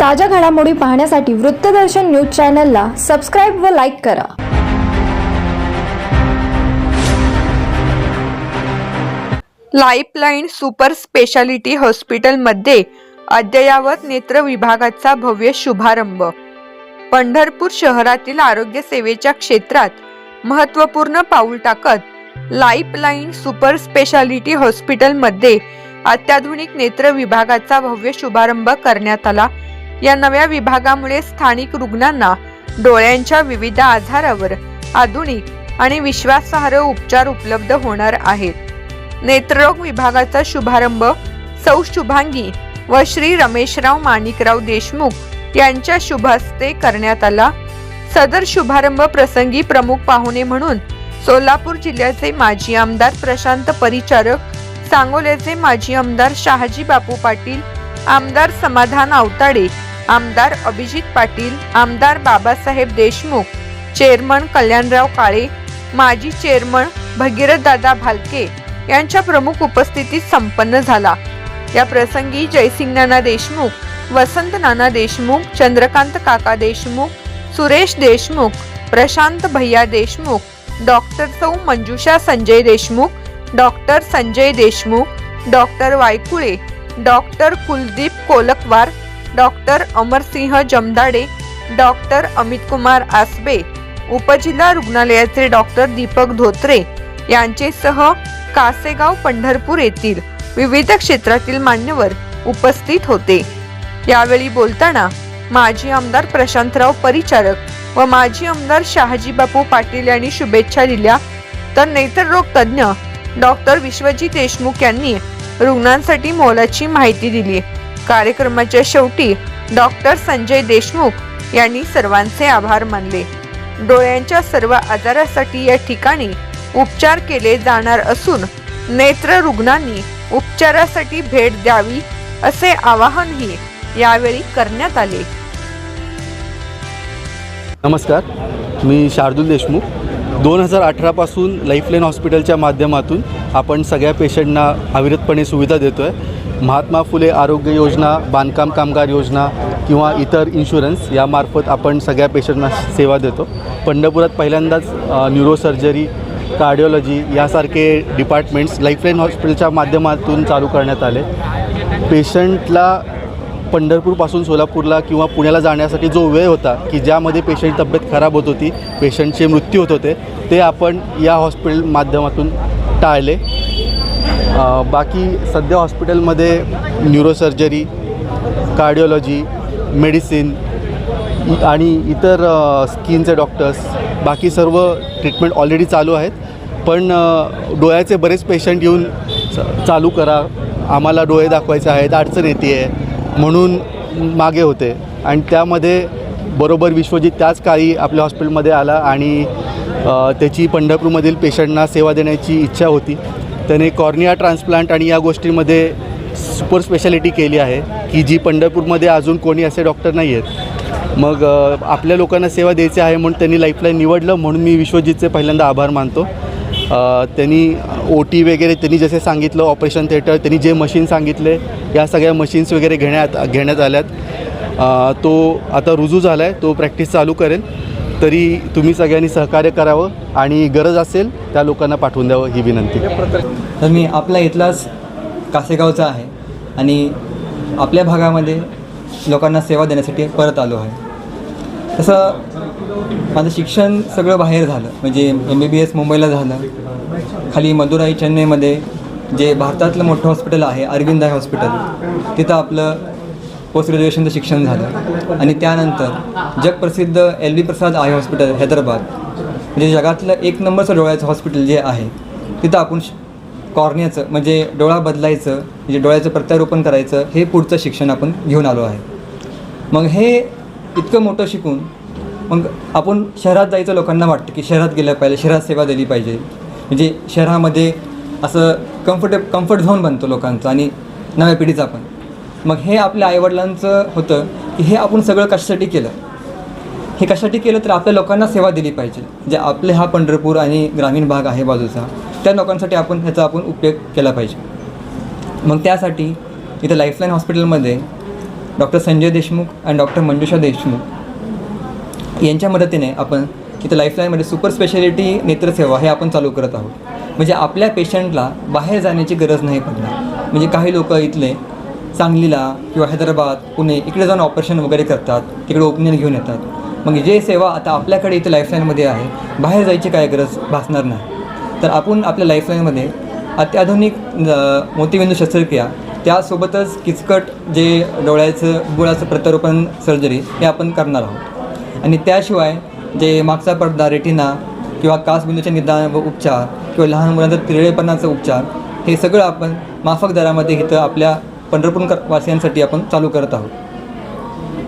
ताज्या घडामोडी पाहण्यासाठी वृत्तदर्शन न्यूज चॅनलला सबस्क्राईब व लाईक करा. लाईफलाईन सुपर स्पेशालिटी हॉस्पिटलमध्ये अद्ययावत नेत्र विभागाचा भव्य शुभारंभ. पंढरपूर शहरातील आरोग्य सेवेच्या क्षेत्रात महत्त्वपूर्ण पाऊल टाकत लाईफलाईन सुपर स्पेशालिटी हॉस्पिटलमध्ये अत्याधुनिक नेत्र विभागाचा भव्य शुभारंभ करण्यात आला. या नव्या विभागामुळे स्थानिक रुग्णांना डोळ्यांच्या विविध आजारावर आधुनिक आणि विश्वासार्ह उपचार उपलब्ध होणार आहेत. नेत्ररोग विभागाचा शुभारंभ सौ शुभांगी व श्री रमेशराव माणिकराव देशमुख यांच्या शुभहस्ते करण्यात आला. सदर शुभारंभ प्रसंगी प्रमुख पाहुणे म्हणून सोलापूर जिल्ह्याचे माजी आमदार प्रशांत परिचारक सांगोल्याचे माजी आमदार शहाजी बापू पाटील आमदार समाधान आवताडे आमदार अभिजित पाटील आमदार बाबासाहेब देशमुख चेअरमन कल्याणराव काळे माजी चेअरमन भगीरथदादा भालके यांच्या प्रमुख उपस्थितीत संपन्न झाला. या प्रसंगी जयसिंग नाना देशमुख वसंत नाना देशमुख चंद्रकांत काका देशमुख सुरेश देशमुख प्रशांत भैया देशमुख डॉक्टर सौ Manjusha Sanjay Deshmukh doctor Sanjay Deshmukh doctor Waykule doctor Kuldeep Kolkawar doctor Amarsinh Jamdade doctor Amit Kumar Asbe उपजिल्हा रुग्णालयाचे डॉक्टर दीपक धोत्रे यांचेसह कासेगाव पंढरपूर येथील विविध क्षेत्रातील मान्यवर उपस्थित होते. यावेळी बोलताना माजी आमदार प्रशांतराव परिचारक व माजी आमदार शहाजी बापू पाटील यांनी शुभेच्छा दिल्या. तर नेत्ररोग तज्ज्ञ डॉक्टर विश्वजीत देशमुख यांनी रुग्णांसाठी मोलाची माहिती दिली. कार्यक्रमाच्या शेवटी डॉक्टर संजय देशमुख यांनी सर्वांचे आभार मानले. डोळ्यांच्या सर्व आजारासाठी या ठिकाणी उपचार केले जाणार असून नेत्र रुग्णांनी उपचारासाठी भेट द्यावी असे आवाहनही यावेळी करण्यात आले. नमस्कार मी शार्दूल देशमुख. दोन हजार अठरापासून लाईफलाईन हॉस्पिटलच्या माध्यमातून आपण सगळ्या पेशंटना अविरतपणे सुविधा देतो आहे महात्मा फुले आरोग्य योजना बांधकाम कामगार योजना किंवा इतर इन्शुरन्स यामार्फत आपण सगळ्या पेशंटना सेवा देतो. पंढरपुरात पहिल्यांदाच न्यूरोसर्जरी कार्डिओलॉजी यासारखे डिपार्टमेंट्स लाईफलाईन हॉस्पिटलच्या माध्यमातून चालू करण्यात आले. पेशंटला पंढरपूरपासून सोलापूरला किंवा पुण्याला जाण्यासाठी जो वेळ होता की ज्यामध्ये पेशंट तब्येत खराब होत होती पेशंटचे मृत्यू होत होते ते आपण या हॉस्पिटल माध्यमातून टाळले. बाकी सध्या हॉस्पिटलमध्ये न्यूरोसर्जरी कार्डिओलॉजी मेडिसिन आणि इतर स्किनचे डॉक्टर्स बाकी सर्व ट्रीटमेंट ऑलरेडी चालू आहेत. पण डोळ्याचे बरेच पेशंट येऊन च- चालू करा. आम्हाला डोळे दाखवायचे आहेत अडचण येते आहे म्हणून मागे होते. आणि त्यामध्ये बरोबर विश्वजित त्याच काळी आपल्या हॉस्पिटलमध्ये आला आणि त्याची पंढरपूरमधील पेशंटना सेवा देण्याची इच्छा होती. त्याने कॉर्निया ट्रान्सप्लांट आणि या गोष्टींमध्ये सुपर स्पेशालिटी केली आहे की जी पंढरपूरमध्ये अजून कोणी असे डॉक्टर नाही आहेत. मग आपल्या लोकांना सेवा द्यायची आहे म्हणून त्यांनी लाईफलाईन निवडलं म्हणून मी विश्वजितचे पहिल्यांदा आभार मानतो. त्यांनी ओ टी वगैरे त्यांनी जसे सांगितलं ऑपरेशन थिएटर त्यांनी जे मशीन सांगितले या सगळ्या मशीन्स वगैरे घेण्यात घेण्यात आल्यात. तो आता रुजू झाला आहे तो प्रॅक्टिस चालू करेल. तरी तुम्ही सगळ्यांनी सहकार्य करावं आणि गरज असेल त्या लोकांना पाठवून द्यावं ही विनंती. तर मी आपला इथलाच कासेगावचा आहे आणि आपल्या भागामध्ये लोकांना सेवा देण्यासाठी परत आलो आहे. तसं माझं शिक्षण सगळं बाहेर झालं. म्हणजे एम बी बी एस मुंबईला झालं. खाली मदुराई चेन्नईमध्ये जे भारतातलं मोठं हॉस्पिटल आहे अरविंद आय हॉस्पिटल तिथं आपलं पोस्ट ग्रॅज्युएशनचं शिक्षण झालं. आणि त्यानंतर जगप्रसिद्ध L V Prasad eye hospital Hyderabad. म्हणजे जगातलं एक नंबरचं डोळ्याचं हॉस्पिटल जे आहे तिथं आपण श- कॉर्नियाचं म्हणजे डोळा बदलायचं म्हणजे डोळ्याचं प्रत्यारोपण करायचं हे पुढचं शिक्षण आपण घेऊन आलो आहे. मग हे इतकं मोठं शिकून मग आपण शहरात जायचं लोकांना वाटतं की शहरात गेलं पाहिजे शहरात सेवा दिली पाहिजे. म्हणजे शहरामध्ये असं कम्फर्टे कम्फर्ट झोन बनतो लोकांचा आणि नव्या पिढीचा पण. मग हे आपल्या आईवडिलांचं होतं की हे आपण सगळं कशासाठी केलं? हे कशासाठी केलं तर आपल्या लोकांना सेवा दिली पाहिजे. जे आपले हा पंढरपूर आणि ग्रामीण भाग आहे बाजूचा त्या लोकांसाठी आपण ह्याचा आपण उपयोग केला पाहिजे. मग त्यासाठी इथं लाईफलाईन हॉस्पिटलमध्ये डॉक्टर संजय देशमुख आणि डॉक्टर मंजुषा देशमुख यांच्या मदतीने आपण इथं लाईफलाईनमध्ये सुपर स्पेशालिटी नेत्रसेवा हे आपण चालू करत आहोत. म्हणजे आपल्या पेशंटला बाहेर जाण्याची गरज नाही पडणार. म्हणजे काही लोक इथले सांगलीला किंवा हैदराबाद पुणे इकडे जाऊन ऑपरेशन वगैरे करतात. तिकडे ओपिनियन घेऊन येतात. मग जे सेवा आता आपल्याकडे इथे लाईफलाईनमध्ये आहे बाहेर जायची काय गरज भासणार नाही. तर आपण आपल्या लाईफलाईनमध्ये अत्याधुनिक मोतीबिंदू शस्त्रक्रिया त्यासोबतच किचकट जे डोळ्याचं गुळाचं प्रत्यारोपण सर्जरी हे आपण करणार आहोत. आणि त्याशिवाय जे मागचा पडदा रेटिना किंवा कासबिंदूचे निदान व उपचार किंवा लहान मुलांचा तिरळेपणाचा उपचार हे सगळं आपण माफक दरामध्ये इथं आपल्या पंढरपूर वासियांसाठी आपण चालू करत आहोत.